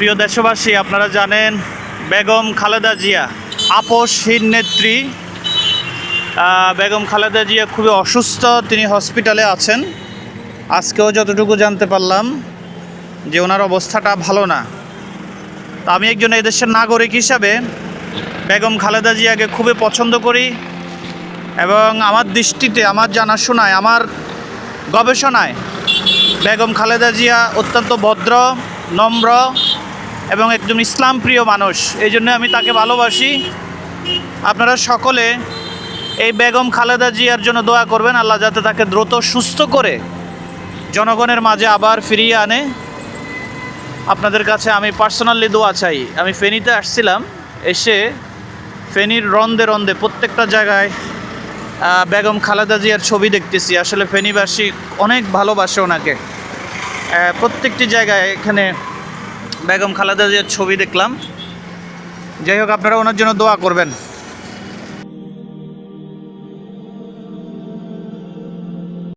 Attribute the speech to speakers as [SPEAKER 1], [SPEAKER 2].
[SPEAKER 1] প্রিয় দেশবাসী, আপনারা জানেন বেগম খালেদা জিয়া আপসহীন নেত্রী। বেগম খালেদা জিয়া খুবই অসুস্থ, তিনি হসপিটালে আছেন। আজকেও যতটুকু জানতে পারলাম যে ওনার অবস্থাটা ভালো না। তা আমি একজন এদেশের নাগরিক হিসাবে বেগম খালেদা জিয়াকে খুবই পছন্দ করি এবং আমার দৃষ্টিতে, আমার জানাশোনায়, আমার গবেষণায় বেগম খালেদা জিয়া অত্যন্ত ভদ্র, নম্র এবং একজন ইসলাম প্রিয় মানুষ। এই জন্য আমি তাকে ভালোবাসি। আপনারা সকলে এই বেগম খালেদা জিয়ার জন্য দোয়া করবেন, আল্লাহ যাতে তাকে দ্রুত সুস্থ করে জনগণের মাঝে আবার ফিরিয়ে আনে। আপনাদের কাছে আমি পার্সোনালি দোয়া চাই। আমি ফেনীতে আসছিলাম, এসে ফেনীর রন্দে রন্দে প্রত্যেকটা জায়গায় বেগম খালেদা জিয়ার ছবি দেখতেছি। আসলে ফেনীবাসী অনেক ভালোবাসে ওনাকে। প্রত্যেকটি জায়গায় এখানে বেগম খালেদা জিয়ার ছবি দেখলাম। যাই হোক আপনারা ওনার জন্য দোয়া করবেন।